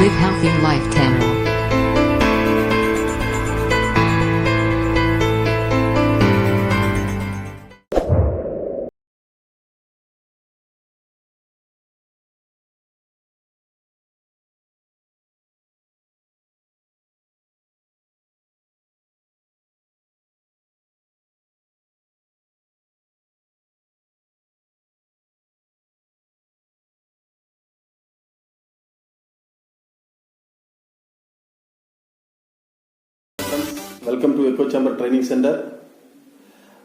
Live Healthy Life Channel. Welcome to Echo Chamber Training Center.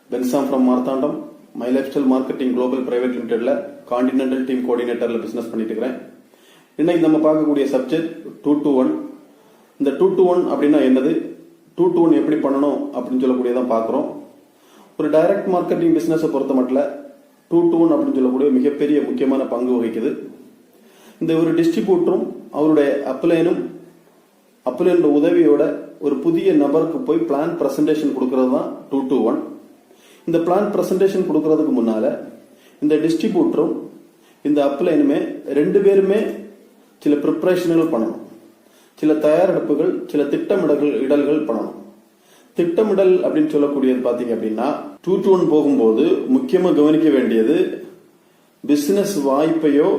Bensam from Marthandam my life style marketing global private லிமிடெட்ல continental team கோஆர்டினேட்டர்ல business பண்ணிட்டு இருக்கிறேன் இன்னைக்கு நம்ம பார்க்கக்கூடிய subject two to one இந்த two to one அப்படின்னா என்னது? Two to one எப்படி பண்ணணும் அப்படின்னு சொல்லக்கூடியதான் பார்க்குறோம். ஒரு டைரக்ட் மார்க்கெட்டிங் பிசினஸை பொறுத்த மட்டும் டூ டு ஒன் அப்படின்னு சொல்லக்கூடிய மிகப்பெரிய முக்கியமான பங்கு வகிக்குது. இந்த ஒரு டிஸ்ட்ரிபியூட்டரும் அவருடைய அப்ளைனும் அப்ளைனோட உதவியோட ஒரு புதிய நபருக்கு போய் பிளான் பிரசன்டேஷன் கொடுக்கறது தான் டூ டூ ஒன் இந்த பிளான் பிரசன்டேஷன் கொடுக்கறதுக்கு முன்னால இந்த டிஸ்ட்ரிபியூட்டரும் இந்த அப்ளைனுமே ரெண்டு பேருமே சில ப்ரிப்ரேஷன்கள் பண்ணணும். சில தயாரெடுப்புகள் சில திட்டமிடல்கள் இடல்கள் பண்ணணும். திட்டமிடல் அப்படின்னு சொல்லக்கூடியது பார்த்தீங்க அப்படின்னா டூ டு ஒன் போகும்போது முக்கியமாக கவனிக்க வேண்டியது பிஸ்னஸ் வாய்ப்பையோ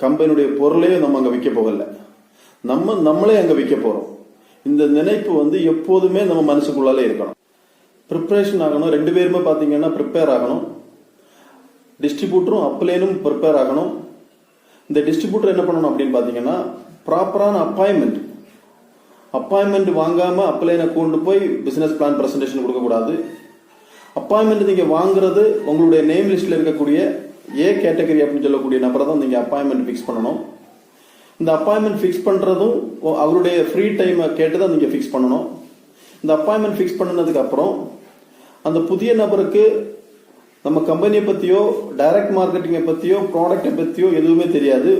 கம்பெனியுடைய பொருளையோ நம்ம அங்கே விற்க போகல. நம்ம நம்மளே அங்கே விற்க போகிறோம் இந்த நினைப்பு வந்து எப்போதுமே நம்ம மனசுக்குள்ளாலே இருக்கணும். ப்ரிப்பரேஷன் ஆகணும். ரெண்டு பேருமே பார்த்தீங்கன்னா ப்ரிப்பேர் ஆகணும். டிஸ்ட்ரிபியூட்டரும் அப்ளைனும் ப்ரிப்பேர் ஆகணும். இந்த டிஸ்ட்ரிபியூட்டர் என்ன பண்ணணும் அப்படின்னு பார்த்தீங்கன்னா ப்ராப்பரான அப்பாயின்மெண்ட் அப்பாயின்மெண்ட் வாங்காமல் அப்ளைனை கொண்டு போய் பிஸ்னஸ் பிளான் ப்ரெசன்டேஷன் கொடுக்கக்கூடாது அப்பாயின்மெண்ட் நீங்கள் வாங்குறது உங்களுடைய நேம் லிஸ்ட்டில் இருக்கக்கூடிய ஏ கேட்டகரி அப்படின்னு சொல்லக்கூடிய நபரை தான் நீங்கள் அப்பாயின்மெண்ட் ஃபிக்ஸ் பண்ணணும். இந்த அப்பாயின்மெண்ட் ஃபிக்ஸ் பண்ணுறதும் அவருடைய ஃப்ரீ டைமை கேட்டு தான் நீங்கள் ஃபிக்ஸ் பண்ணணும். இந்த அப்பாயின்மெண்ட் ஃபிக்ஸ் பண்ணினதுக்கப்புறம் அந்த புதிய நபருக்கு நம்ம கம்பெனியை பற்றியோ டைரக்ட் மார்க்கெட்டிங்கை பற்றியோ ப்ராடக்டை பற்றியோ எதுவுமே தெரியாது.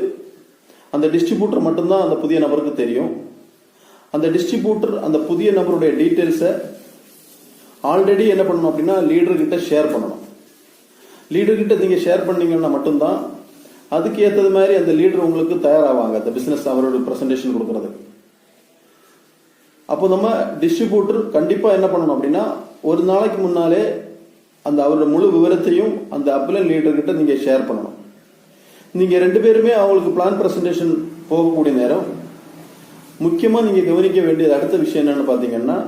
அந்த டிஸ்ட்ரிபியூட்டர் மட்டும்தான் அந்த புதிய நபருக்கு தெரியும். அந்த டிஸ்ட்ரிபியூட்டர் அந்த புதிய நபருடைய டீட்டெயில்ஸை ஆல்ரெடி என்ன பண்ணணும் அப்படின்னா லீடர்கிட்ட ஷேர் பண்ணணும். லீடர்கிட்ட நீங்கள் ஷேர் பண்ணீங்கன்னா மட்டும்தான் அதுக்கு ஏற்றது மாதிரி அந்த லீடர் உங்களுக்கு தயாராவாங்க. அந்த பிஸ்னஸ் அவரோட ப்ரெசன்டேஷன் கொடுக்குறதுக்கு. அப்போ நம்ம டிஸ்ட்ரிபியூட்டர் கண்டிப்பாக என்ன பண்ணணும் அப்படின்னா ஒரு நாளைக்கு முன்னாலே அந்த அவரோட முழு விவரத்தையும் அந்த அப்ளன் லீடர்கிட்ட நீங்கள் ஷேர் பண்ணணும். நீங்கள் ரெண்டு பேருமே அவங்களுக்கு பிளான் ப்ரெசன்டேஷன் போகக்கூடிய நேரம் முக்கியமாக நீங்கள் கவனிக்க வேண்டியது அடுத்த விஷயம் என்னென்னு பார்த்தீங்கன்னா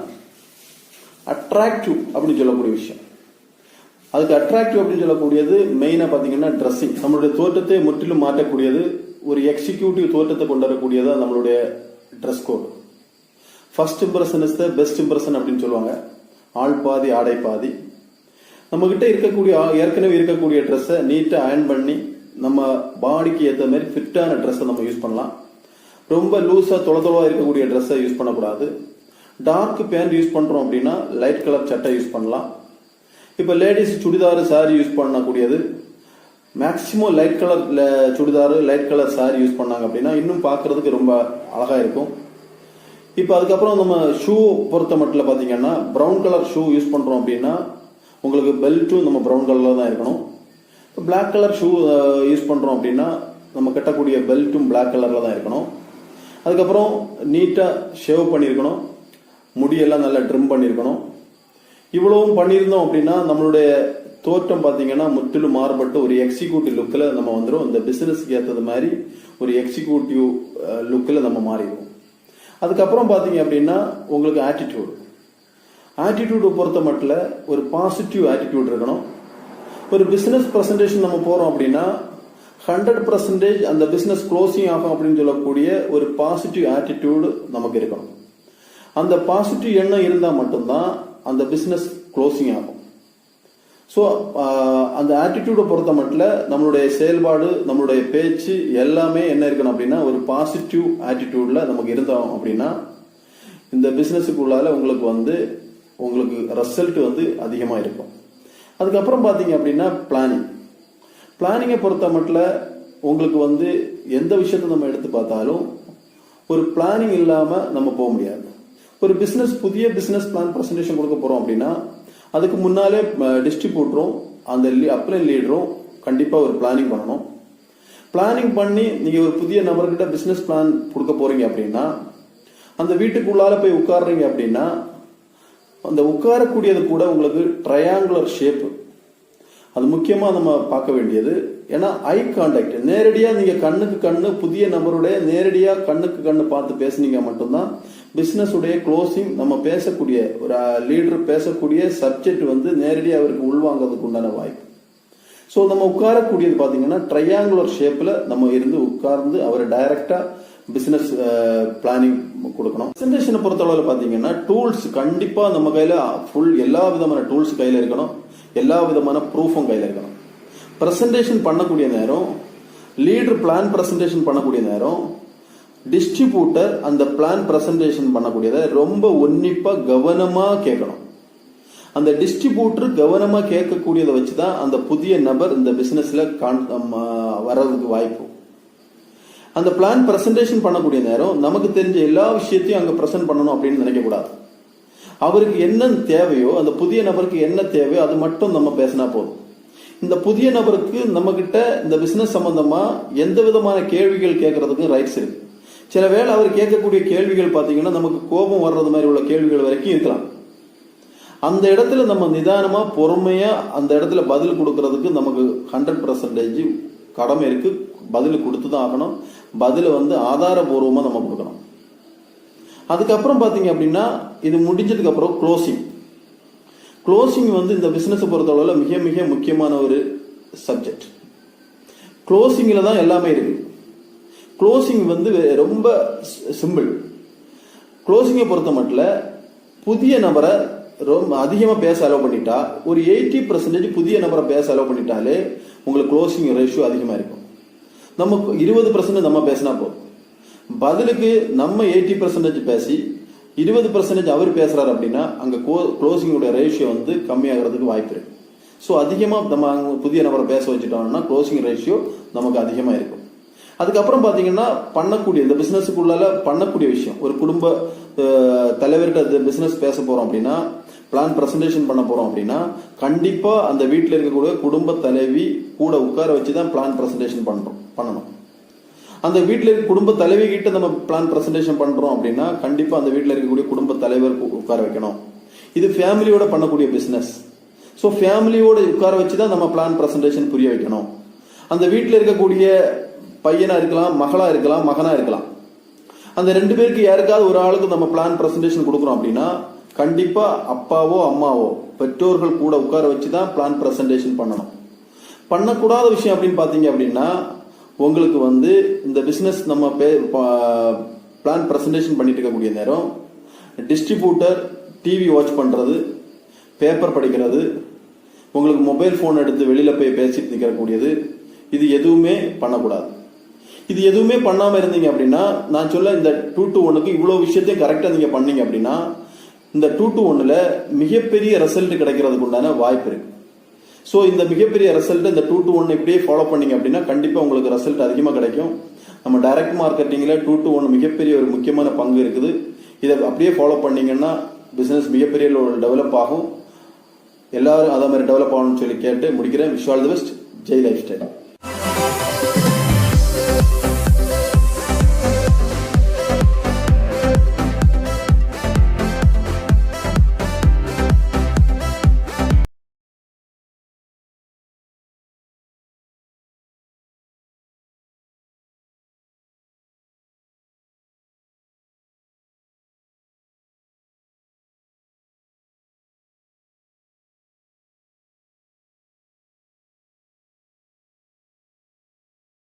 அட்ராக்டிவ் அப்படின்னு சொல்லக்கூடிய விஷயம். அதுக்கு அட்ராக்டிவ் அப்படின்னு சொல்லக்கூடியது மெயினாக பார்த்தீங்கன்னா ட்ரெஸ்ஸிங் நம்மளுடைய தோற்றத்தை முற்றிலும் மாற்றக்கூடியது ஒரு எக்ஸிக்யூட்டிவ் தோற்றத்தை கொண்டு வரக்கூடியது நம்மளுடைய dress code first impression is the best impression அப்படின்னு சொல்லுவாங்க. ஆள் பாதி ஆடை பாதி. நம்மக்கிட்ட இருக்கக்கூடிய ஏற்கனவே இருக்கக்கூடிய ட்ரெஸ்ஸை நீட்டாக அயர்ன் பண்ணி நம்ம பாடிக்கு ஏற்ற மாதிரி ஃபிட்டான ட்ரெஸ்ஸை நம்ம யூஸ் பண்ணலாம். ரொம்ப லூஸாக தொலை தொலைவாக இருக்கக்கூடிய ட்ரெஸ்ஸை யூஸ் பண்ணக்கூடாது. டார்க் பேண்ட் யூஸ் பண்ணுறோம் அப்படின்னா லைட் கலர் சட்டை யூஸ் பண்ணலாம். இப்போ லேடிஸ் சுடிதார் சாரி யூஸ் பண்ணக்கூடியது. Maximum light colour churidar light colour sari use பண்ணாங்க அப்படின்னா இன்னும் பார்க்குறதுக்கு ரொம்ப அழகாக இருக்கும். இப்போ அதுக்கப்புறம் நம்ம ஷூ பொறுத்த மட்டும் பார்த்தீங்கன்னா ப்ரௌன் கலர் ஷூ யூஸ் பண்ணுறோம் அப்படின்னா உங்களுக்கு பெல்ட்டும் நம்ம ப்ரௌன் கலரில் தான் இருக்கணும். இப்போ பிளாக் கலர் ஷூ யூஸ் பண்ணுறோம் அப்படின்னா நம்ம கட்டக்கூடிய பெல்ட்டும் பிளாக் கலரில் தான் இருக்கணும். அதுக்கப்புறம் நீட்டாக ஷேவ் பண்ணியிருக்கணும் முடியெல்லாம் நல்லா ட்ரிம் பண்ணியிருக்கணும் இவ்வளவும் பண்ணியிருந்தோம் அப்படின்னா நம்மளுடைய தோற்றம் பார்த்தீங்கன்னா முற்றிலும் மாறுபட்டு ஒரு எக்ஸிக்யூட்டிவ் லுக்கில் நம்ம வந்துடும் இந்த பிஸ்னஸ்க்கு ஏற்றது மாதிரி ஒரு எக்ஸிக்யூட்டிவ் லுக்கில் நம்ம மாறிடுவோம். அதுக்கப்புறம் பார்த்தீங்க அப்படின்னா உங்களுக்கு ஆட்டிடியூடு ஆட்டிடியூடை பொறுத்த மட்டும் ஒரு பாசிட்டிவ் ஆட்டிடியூட் இருக்கணும். ஒரு பிஸ்னஸ் ப்ரெசன்டேஷன் நம்ம போகிறோம் அப்படின்னா ஹண்ட்ரட் பர்சன்டேஜ் அந்த பிஸ்னஸ் க்ளோசிங் ஆகும் அப்படின்னு சொல்லக்கூடிய ஒரு பாசிட்டிவ் ஆட்டிடியூடு நமக்கு இருக்கணும். அந்த பாசிட்டிவ் எண்ணம் இருந்தால் மட்டும்தான் அந்த பிஸ்னஸ் க்ளோசிங் ஆகும். ஸோ அந்த ஆட்டிடியூடை பொறுத்த மட்டும் நம்மளுடைய செயல்பாடு நம்மளுடைய பேச்சு எல்லாமே என்ன இருக்கணும் அப்படின்னா ஒரு பாசிட்டிவ் ஆட்டிடியூடில் நமக்கு இருந்தோம் அப்படின்னா இந்த பிசினஸுக்குள்ளால உங்களுக்கு வந்து உங்களுக்கு ரிசல்ட் வந்து அதிகமாக இருக்கும். அதுக்கப்புறம் பார்த்தீங்க அப்படின்னா பிளானிங் பிளானிங்கை பொறுத்த மட்டும் உங்களுக்கு வந்து எந்த விஷயத்தை நம்ம எடுத்து பார்த்தாலும் ஒரு பிளானிங் இல்லாமல் நம்ம போக முடியாது. ஒரு பிஸ்னஸ் புதிய பிஸ்னஸ் பிளான் ப்ரெசன்டேஷன் கொடுக்க போறோம் அப்படின்னா அதுக்கு முன்னாலே டிஸ்ட்ரிபியூட்டரும் அந்த அப்ளை லீடரும் கண்டிப்பா ஒரு பிளானிங் பண்ணணும். பிளானிங் பண்ணி நீங்க ஒரு புதிய நபர்கிட்ட பிசினஸ் பிளான் கொடுக்க போறீங்க அப்படின்னா அந்த வீட்டுக்குள்ளால போய் உட்காடுறீங்க அப்படின்னா அந்த உட்காரக்கூடியது கூட உங்களுக்கு ட்ரையாங்குலர் ஷேப் அது முக்கியமா நம்ம பார்க்க வேண்டியது. ஏன்னா ஐ கான்டாக்ட் நேரடியாக நீங்க கண்ணுக்கு கண்ணு புதிய நபருடைய நேரடியாக கண்ணுக்கு கண்ணு பார்த்து பேசுனீங்க மட்டும்தான் பிஸ்னஸுடைய உடைய க்ளோசிங் நம்ம பேசக்கூடிய ஒரு லீடர் பேசக்கூடிய சப்ஜெக்ட் வந்து நேரடியாக அவருக்கு உள்வாங்கிறதுக்கு உண்டான வாய்ப்பு. ஸோ நம்ம உட்காரக்கூடியது பார்த்தீங்கன்னா ட்ரையாங்குலர் ஷேப்பில் நம்ம இருந்து உட்கார்ந்து அவர் டைரக்டாக பிஸ்னஸ் பிளானிங் கொடுக்கணும். ப்ரெசன்டேஷனை பொறுத்தளவில் பார்த்தீங்கன்னா டூல்ஸ் கண்டிப்பாக நம்ம கையில் ஃபுல் எல்லா விதமான டூல்ஸ் கையில் இருக்கணும். எல்லா விதமான ப்ரூஃபும் கையில் இருக்கணும். ப்ரெசன்டேஷன் பண்ணக்கூடிய நேரம் லீடர் பிளான் ப்ரெசன்டேஷன் பண்ணக்கூடிய நேரம் டிஸ்ட்ரிபியூட்டர் அந்த பிளான் பிரசன்டேஷன் பண்ணக்கூடியதை ரொம்ப உன்னிப்பா கவனமா கேட்கணும். அந்த டிஸ்ட்ரிபியூட்டர் கவனமா கேட்கக்கூடியதை வச்சு தான் அந்த புதிய நபர் இந்த பிசினஸ்ல வர்றதுக்கு வாய்ப்பு. அந்த பிளான் பிரசன்டேஷன் பண்ணக்கூடிய நேரம் நமக்கு தெரிஞ்ச எல்லா விஷயத்தையும் அங்க பிரசன்ட் பண்ணணும் அப்படின்னு நினைக்கக்கூடாது. அவருக்கு என்ன தேவையோ அந்த புதிய நபருக்கு என்ன தேவையோ அது மட்டும் நம்ம பேசினா போதும். இந்த புதிய நபருக்கு நம்ம கிட்ட இந்த பிசினஸ் சம்பந்தமா எந்த விதமான கேள்விகள் கேட்கறதுக்கு ரைட்ஸ் இருக்கு. சில வேளை அவர் கேட்கக்கூடிய கேள்விகள் பார்த்தீங்கன்னா நமக்கு கோபம் வர்றது மாதிரி உள்ள கேள்விகள் வரைக்கும் இருக்கலாம். அந்த இடத்துல நம்ம நிதானமாக பொறுமையாக அந்த இடத்துல பதில் கொடுக்கறதுக்கு நமக்கு ஹண்ட்ரட் பர்சன்டேஜ் கடமை இருக்கு. பதில் கொடுத்து தான் ஆகணும். பதில் வந்து ஆதாரபூர்வமாக நம்ம கொடுக்கணும். அதுக்கப்புறம் பார்த்தீங்க அப்படின்னா இது முடிஞ்சதுக்கப்புறம் க்ளோசிங் க்ளோசிங் வந்து இந்த பிசினஸ் பொறுத்தளவில் மிக மிக முக்கியமான ஒரு சப்ஜெக்ட் க்ளோசிங்கில் தான் எல்லாமே இருக்குது க்ளோசிங் வந்து ரொம்ப சிம்பிள் க்ளோசிங்கை பொறுத்த மட்டும் புதிய நபரை ரொம்ப அதிகமாக பேச அலோவ் பண்ணிட்டா ஒரு எயிட்டி பர்சன்டேஜ் புதிய நபரை பேச அலோவ் பண்ணிட்டாலே உங்களுக்கு க்ளோசிங் ரேஷியோ அதிகமாக இருக்கும். நம்ம இருபது பர்சன்டேஜ் நம்ம பேசினா போதும். பதிலுக்கு நம்ம எயிட்டி பர்சன்டேஜ் பேசி இருபது பர்சன்டேஜ் அவர் பேசுகிறார் அப்படின்னா அங்க க்ளோசிங்கோட ரேஷியோ வந்து கம்மியாகிறதுக்கு வாய்ப்பு இருக்குது ஸோ அதிகமாக நம்ம புதிய நபரை பேச வச்சுட்டோம்னா க்ளோசிங் ரேஷியோ நமக்கு அதிகமாக இருக்கும். அதுக்கப்புறம் பார்த்தீங்கன்னா பண்ணக்கூடிய இந்த பிஸ்னஸுக்குள்ளால பண்ணக்கூடிய விஷயம். ஒரு குடும்ப தலைவர்கிட்ட தலைவர்கிட்ட பிஸ்னஸ் பேச போறோம் அப்படின்னா பிளான் பிரசன்டேஷன் பண்ண போறோம் அப்படின்னா கண்டிப்பா அந்த வீட்டில் இருக்கக்கூடிய குடும்ப தலைவி கூட உட்கார வச்சு தான் பிளான் பிரசன்டேஷன் பண்றோம் பண்ணணும். அந்த வீட்டில் இருக்க குடும்ப தலைவி கிட்ட நம்ம பிளான் பிரசன்டேஷன் பண்றோம் அப்படின்னா கண்டிப்பா அந்த வீட்டில் இருக்கக்கூடிய குடும்ப தலைவர் உட்கார வைக்கணும். இது ஃபேமிலியோட பண்ணக்கூடிய பிஸ்னஸ் ஸோ ஃபேமிலியோட உட்கார வச்சு தான் நம்ம பிளான் பிரசன்டேஷன் புரிய வைக்கணும். அந்த வீட்டில் இருக்கக்கூடிய பையனாக இருக்கலாம் மகளாக இருக்கலாம் மகனாக இருக்கலாம். அந்த ரெண்டு பேருக்கு யாருக்காவது ஒரு ஆளுக்கு நம்ம பிளான் ப்ரெசன்டேஷன் கொடுக்குறோம் அப்படின்னா கண்டிப்பாக அப்பாவோ அம்மாவோ பெற்றோர்கள் கூட உட்கார வச்சு தான் பிளான் ப்ரெசன்டேஷன் பண்ணணும். பண்ணக்கூடாத விஷயம் அப்படின்னு பார்த்தீங்க அப்படின்னா உங்களுக்கு வந்து இந்த பிஸ்னஸ் நம்ம பே பிளான் ப்ரெசன்டேஷன் பண்ணிட்டு இருக்கக்கூடிய நேரம் டிஸ்ட்ரிபியூட்டர் டிவி வாட்ச் பண்ணுறது பேப்பர் படிக்கிறது உங்களுக்கு மொபைல் ஃபோன் எடுத்து வெளியில் போய் பேசிட்டு நிற்கக்கூடியது இது எதுவுமே பண்ணக்கூடாது. இது எதுவுமே பண்ணாம இருந்தீங்க அப்படின்னா நான் சொல்ல இந்த டூ டு ஒன்னுக்கு இவ்வளவு விஷயத்தையும் கரெக்டா நீங்க பண்ணீங்க அப்படின்னா இந்த டூ டு ஒன்னுல மிகப்பெரிய ரிசல்ட் கிடைக்கிறதுக்கு உண்டான வாய்ப்பு இருக்கு. ஸோ இந்த மிகப்பெரிய ரிசல்ட் இந்த டூ டு ஒன் இப்படியே ஃபாலோ பண்ணீங்க அப்படின்னா கண்டிப்பா உங்களுக்கு ரிசல்ட் அதிகமாக கிடைக்கும். நம்ம டைரக்ட் மார்க்கெட்டிங்ல டூ டு ஒன் மிகப்பெரிய ஒரு முக்கியமான பங்கு இருக்குது. இதை அப்படியே ஃபாலோ பண்ணீங்கன்னா பிசினஸ் மிகப்பெரிய டெவலப் ஆகும். எல்லாரும் அதே மாதிரி டெவலப் ஆகணும்னு சொல்லி கேட்டு முடிக்கிறேன். Wish all the best Jai life style